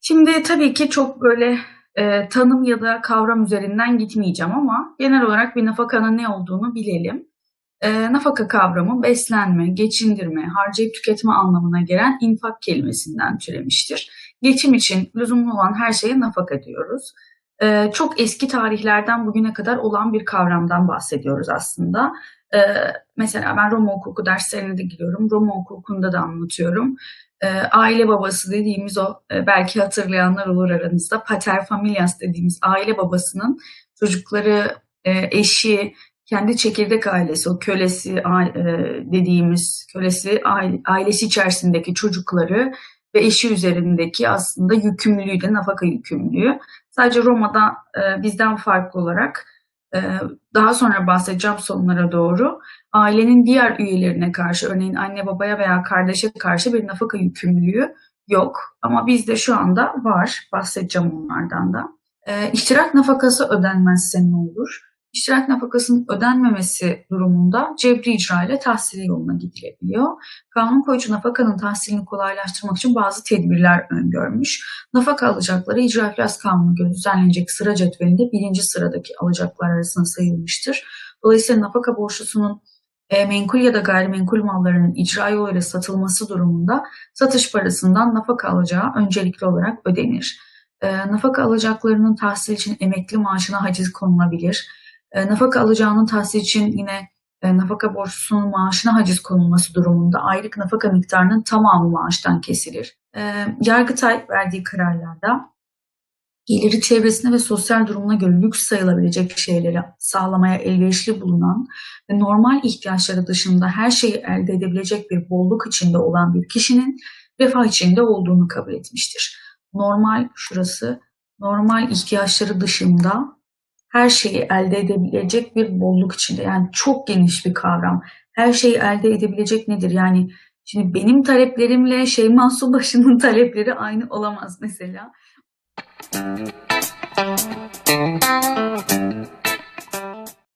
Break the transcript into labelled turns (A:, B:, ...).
A: Şimdi tabii ki çok böyle e, tanım ya da kavram üzerinden gitmeyeceğim ama genel olarak bir nafakanın ne olduğunu bilelim. E, nafaka kavramı beslenme, geçindirme, harcayıp tüketme anlamına gelen infak kelimesinden türemiştir. Geçim için lüzumlu olan her şeye nafaka diyoruz. E, çok eski tarihlerden bugüne kadar olan bir kavramdan bahsediyoruz aslında. E, mesela ben Roma hukuku derslerine de giriyorum. Roma hukukunda da anlatıyorum e, aile babası dediğimiz o e, belki hatırlayanlar olur aranızda pater familias dediğimiz aile babasının çocukları, e, eşi, kendi çekirdek ailesi, o kölesi e, dediğimiz kölesi aile- ailesi içerisindeki çocukları ve eşi üzerindeki aslında yükümlülüğü de nafaka yükümlülüğü. Sadece Roma'da e, bizden farklı olarak e, daha sonra bahsedeceğim sonlara doğru ailenin diğer üyelerine karşı örneğin anne babaya veya kardeşe karşı bir nafaka yükümlülüğü yok. Ama bizde şu anda var. Bahsedeceğim onlardan da. E, iştirak nafakası ödenmezse ne olur? İştirak nafakasının ödenmemesi durumunda cebri icra ile tahsili yoluna gidilebiliyor. Kanun koyucu nafakanın tahsilini kolaylaştırmak için bazı tedbirler öngörmüş. Nafaka alacakları icra iflas kanunu göre düzenlenecek sıra cetvelinde birinci sıradaki alacaklar arasında sayılmıştır. Dolayısıyla nafaka borçlusunun e, menkul ya da gayrimenkul mallarının icra yoluyla satılması durumunda satış parasından nafaka alacağı öncelikli olarak ödenir. E, nafaka alacaklarının tahsil için emekli maaşına haciz konulabilir. E, nafaka alacağının tahsil için yine e, nafaka borçlusunun maaşına haciz konulması durumunda aylık nafaka miktarının tamamı maaştan kesilir. E, Yargıtay verdiği kararlarda geliri çevresine ve sosyal durumuna göre lüks sayılabilecek şeyleri sağlamaya elverişli bulunan ve normal ihtiyaçları dışında her şeyi elde edebilecek bir bolluk içinde olan bir kişinin refah içinde olduğunu kabul etmiştir. Normal şurası normal ihtiyaçları dışında her şeyi elde edebilecek bir bolluk içinde. Yani çok geniş bir kavram. Her şeyi elde edebilecek nedir? Yani şimdi benim taleplerimle Şeyma Subaşı'nın talepleri aynı olamaz mesela.